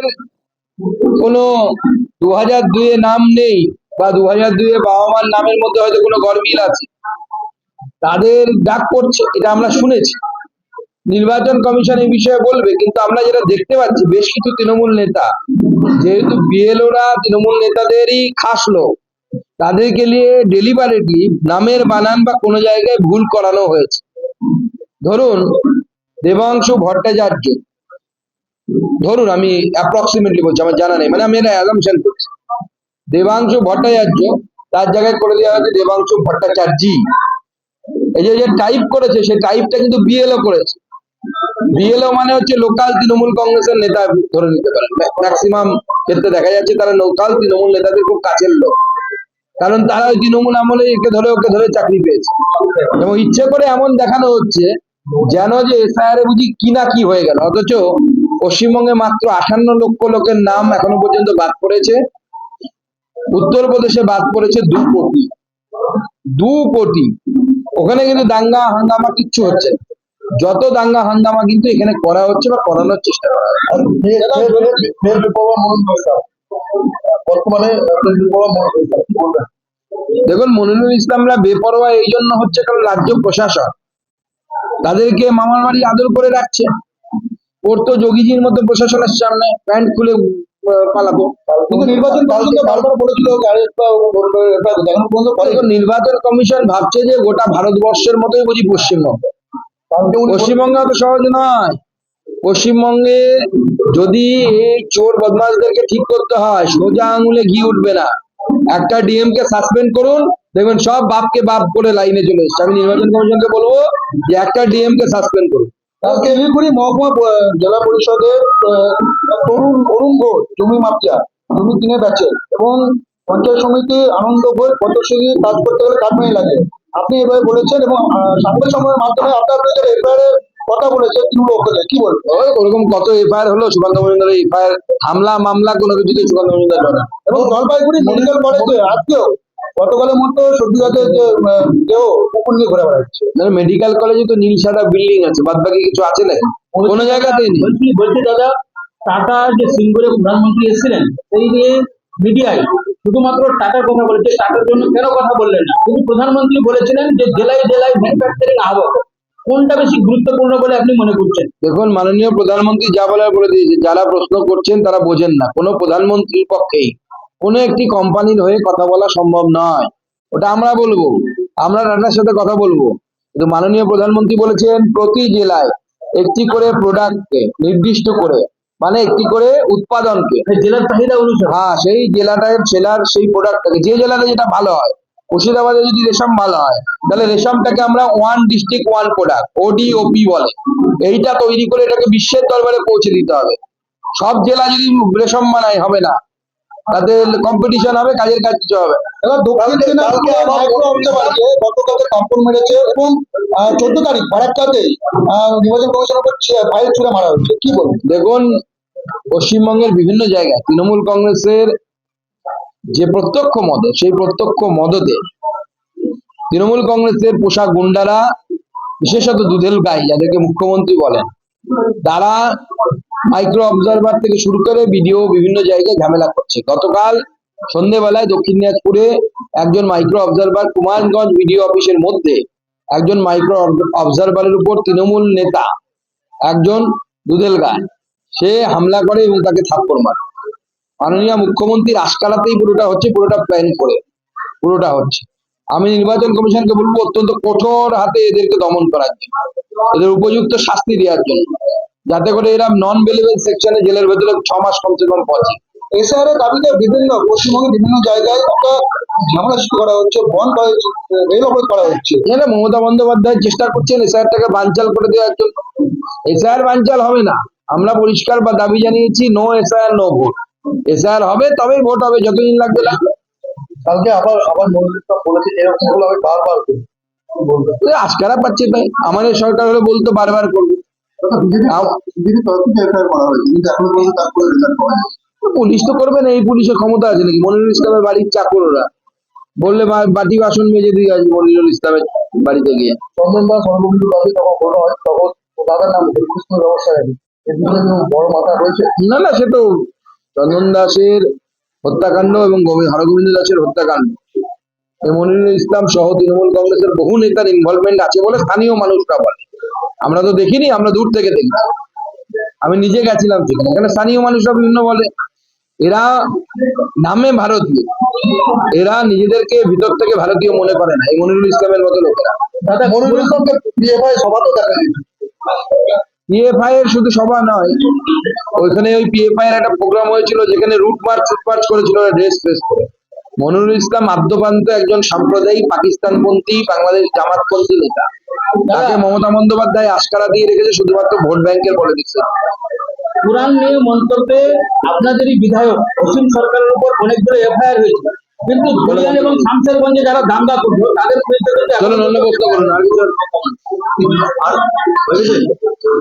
যাদের কোনো দু হাজার দুয়ে নাম নেই বা দু হাজার দুয়ে বাবা মার নামের মধ্যে হয়তো কোনো গরমিল আছে। তাদের ডাক পড়ছে, এটা আমরা শুনেছি। নির্বাচন কমিশন এই বিষয়ে বলবে, কিন্তু আমরা যেটা দেখতে পাচ্ছি, বেশ কিছু তৃণমূল নেতা, যেহেতু বিএলওরা তৃণমূল নেতাদেরই খাস লোক, তাদেরকে নিয়ে ডেলিভারেটলি নামের বানান বা কোনো জায়গায় ভুল করানো হয়েছে। ধরুন, দেবাংশু ভট্টাচার্য ধরুন আমি অ্যাপ্রক্সিমেটলি বলছি, আমার জানা নেই মানে আমি এটা অ্যাজামশন করছি। দেবাংশু ভট্টাচার্য, তার জায়গায় করে দেওয়া হয়েছে দেবাংশু ভট্টাচার্যি। এই যে টাইপ করেছে সেই টাইপটা কিন্তু বিএলও করেছে। বিএলও মানে হচ্ছে লোকাল তৃণমূল কংগ্রেসের নেতা, ধরে নিতে পারেন। ম্যাক্সিমাম ক্ষেত্রে দেখা যাচ্ছে তারা লোকাল তৃণমূল নেতাদের খুব কাছের লোক। কারণ তারা ওই তৃণমূল আমলে একে ধরে, ওকে ধরে চাকরি পেয়েছে। এবং ইচ্ছে করে এমন দেখানো হচ্ছে, যেন যে এসআইআর বুঝি কি না কি হয়ে গেল। অথচ পশ্চিমবঙ্গে মাত্র আটান্ন লক্ষ লোকের নাম এখনও পর্যন্ত বাদ পড়েছে। উত্তরপ্রদেশে বাদ পড়েছে দু কোটি। দু কোটি। ওখানে কিন্তু দাঙ্গা হাঙ্গামা কিচ্ছু হচ্ছে না। যত দাঙ্গা হাঙ্গামা কিন্তু এখানে করা হচ্ছে বা করানোর চেষ্টা করা হচ্ছে। বর্তমানে দেখুন মনিরুল ইসলামরা বেপরোয়া এই জন্য হচ্ছে কারণ রাজ্য প্রশাসন। তাদেরকে মামার বাড়ি আদর করে রাখছে। ওর তো যোগীজির মতো প্রশাসনের সামনে প্যান্ট খুলে পালাবো। কিন্তু নির্বাচন কমিশন বারবার বলেছিল নির্বাচন কমিশন ভাবছে যে গোটা ভারতবর্ষের মতোই বুঝি পশ্চিমবঙ্গ। পশ্চিমবঙ্গ তো সহজ নয়। পশ্চিমবঙ্গে যদি এই চোর বদমাশদেরকে ঠিক করতে হয়, সোজা আঙুলে ঘি উঠবে না। একটা ডিএম কে সাসপেন্ড করুন, দেখবেন সব বাপকে বাপ করে লাইনে চলে এসছে। আমি নির্বাচন কমিশনকে বলব যে একটা ডিএম কে সাসপেন্ড করুন। কালকে শিলিগুড়ি মহকুমা জেলা পরিষদের তরুণ অরুণ ঘোষ জমি মাপজা জমি কিনে বেচে এবং পঞ্চায়েত সমিতি আনন্দ ঘোষ পঞ্চায়েত কাজ করতে গেলে কাঠমানি লাগে। আপনি এভাবে বলেছেন এবং সাংবাদিক সম্মেলনের মাধ্যমে আপনার বিরুদ্ধে এফআইআর কথা বলেছে তৃণমূল পক্ষে কি বলবেন? ওই ওরকম কত এফআইআর হলো সুকান্ত মজুমদারের এফআইআর হামলা মামলা কোনো কিছুতে সুকান্ত মজুমদার এবং জলপাইগুড়ি মেডিকেল কলেজে আজকেও গতকালের মতো সদ্যজাতের যে আহ, দেহ কুকুর নিয়ে ঘুরে বেড়াচ্ছে মেডিকেল কলেজে তো নীল সাদা বিল্ডিং আছে বাদ বাকি কিছু আছে নাকি? কোনো জায়গাতে নেই। বলছি বলছি দাদা টাটা যে সিঙ্গুরে প্রধানমন্ত্রী এসেছিলেন সেই নিয়ে মিডিয়ায় শুধুমাত্র টাটার কথা বলেছে টাটার জন্য কেন কথা বললেন না? কিন্তু প্রধানমন্ত্রী বলেছিলেন যে জেলায় জেলায় ম্যানুফ্যাকচারিং আহ্বায়ক কোনটা বেশি গুরুত্বপূর্ণ বলে আপনি মনে করছেন? দেখুন মাননীয় প্রধানমন্ত্রী যা বলার বলে দিয়েছে যারা প্রশ্ন করছেন তারা বোঝেন না কোনো প্রধানমন্ত্রীর পক্ষেই। কোনো একটি কোম্পানির হয়ে কথা বলা সম্ভব নয়। ওটা আমরা বলব। আমরা টাটার সাথে কথা বলব। কিন্তু মাননীয় প্রধানমন্ত্রী বলেছেন প্রতি জেলায় একটি করে প্রোডাক্টকে নির্দিষ্ট করে মানে একটি করে উৎপাদনকে। জেলার চাহিদা অনুসারে। হ্যাঁ সেই জেলাটায় জেলার সেই প্রোডাক্টটাকে যে জেলাতে যেটা ভালো হয় মুর্শিদাবাদে যদি রেশম ভালো হয় তাহলে রেশমটাকে আমরা ওয়ান ডিস্ট্রিক্ট ওয়ান প্রোডাক্ট ওডি ওপি বলে। এইটা তৈরি করে এটাকে বিশ্বের দরবারে পৌঁছে দিতে হবে। সব জেলা যদি রেশম বানায় হবে না। তাদের কম্পিটিশন হবে কাজের কাজ কিছু হবে। এবার দক্ষিণ দিনাজপুরে মাইক্রো গতকালকে কাপড় মেরেছে এবং চোদ্দ তারিখ ফারাক্কাতে নির্বাচন কমিশনের উপর ফাইল ছুড়ে মারা হচ্ছে কি দেখুন পশ্চিমবঙ্গের বিভিন্ন জায়গায় তৃণমূল কংগ্রেসের যে প্রত্যক্ষ মদত সেই প্রত্যক্ষ মদতে তৃণমূল কংগ্রেসের পোশাক গুন্ডারা বিশেষত দুধেল গাই যাদেরকে মুখ্যমন্ত্রী বলেন তারা মাইক্রো অবজারভার থেকে শুরু করে ভিডিও বিভিন্ন জায়গায় ঝামেলা করছে। গতকাল সন্ধেবেলায় দক্ষিণ দিনাজপুরে একজন মাইক্রো অবজারভার কুমারগঞ্জ ভিডিও অফিসের মধ্যে একজন মাইক্রো অবজারভারের উপর তৃণমূল নেতা, একজন দুধেল গায় সে হামলা করে এবং তাকে থাপ্পড় মারে। মাননীয় মুখ্যমন্ত্রীর আশকারাতেই পুরোটা হচ্ছে, পুরোটা প্ল্যান করে, পুরোটা হচ্ছে। আমি নির্বাচন কমিশনকে বলব, অত্যন্ত কঠোর হাতে এদেরকে দমন করার জন্য, এদের উপযুক্ত শাস্তি দেওয়ার জন্য। যাতে করে এরা নন বেলেবল সেকশনে জেলের ভেতরে ছ মাস কমসে কম পৌঁছে। এসআর এর দাবিতে বিভিন্ন পশ্চিমবঙ্গের বিভিন্ন জায়গায় একটা ঝামেলা সৃষ্টি করা হচ্ছে বন্ধ করা হচ্ছে রেল অবরোধ করা হচ্ছে। এখানে মমতা বন্দ্যোপাধ্যায় চেষ্টা করছেন এসআইআরটাকে বানচাল করে দেওয়ার জন্য। এসআইআর বানচাল হবে না। আমরা পরিষ্কার বা দাবি জানিয়েছি no SIR no vote SIR হবে তবেই ভোট হবে যতদিন লাগবে লাগবে কালকে আবার আবার মন্ত্রিত্ব বলেছে এরকম হলো আমি বারবার করি। কি বলবেন এ আজকারা পাচ্ছে তাই। আমাদের সরকার হলে বলতো বারবার করবে। পুলিশ তো করবে না এই পুলিশের ক্ষমতা আছে নাকি? মনিরুল ইসলামের বাড়ির চাকর ওরা বললে বাটি বাসন মেজে দিয়ে আসবে মনিরুল ইসলামের বাড়িতে গিয়ে। চন্দন দাস সর্ববিন্দু দাবি তখন বড় হয় তখন দাদার নাম কৃষ্ণ ব্যবস্থা কোনো বড় মাথা রয়েছে। না না সে তো চন্দন দাসের হত্যাকাণ্ড এবং হরগোবিন্দ দাসের হত্যাকাণ্ড। মনিরুল ইসলাম সহ তৃণমূল কংগ্রেসের বহু নেতার ইনভলভমেন্ট আছে বলে স্থানীয় মানুষরা বলে। আমরা তো দেখিনি আমরা দূর থেকে দেখছি। আমি নিজে গেছিলাম সেখানে। এখানে স্থানীয় মানুষরা বিভিন্ন বলে এরা নামে ভারতীয়। এরা নিজেদেরকে ভিতর থেকে ভারতীয় মনে করে না এই মনিরুল ইসলামের মতো লোকেরা। দাদা মনিরুল ইসলামকে পিএফআই দেখা এর শুধু সভা নয় ওইখানে ওই পিএফআই এর একটা প্রোগ্রাম হয়েছিল যেখানে রুট মার্চ ফুট মার্চ করেছিল ড্রেস ফ্রেস করে। মনিরুল ইসলাম আদ্যপান্ত একজন সাম্প্রদায়িক পাকিস্তানপন্থী বাংলাদেশ জামাতপন্থী নেতা। তাকে মমতা বন্দ্যোপাধ্যায় আশকারা দিয়ে রেখেছে শুধুমাত্র ভোট ব্যাংকের পলিটিক্স কোরআন নিয়ে মন্তব্যে আপনাদেরই বিধায়ক অসীম সরকারের উপর অনেকগুলো এফআইআর হয়েছে। কিন্তু ধুলিয়ান এবং শামশেরগঞ্জে যারা দাঙ্গা করল তাদের বিরুদ্ধে কিন্তু অন্য প্রশ্ন করুন। আর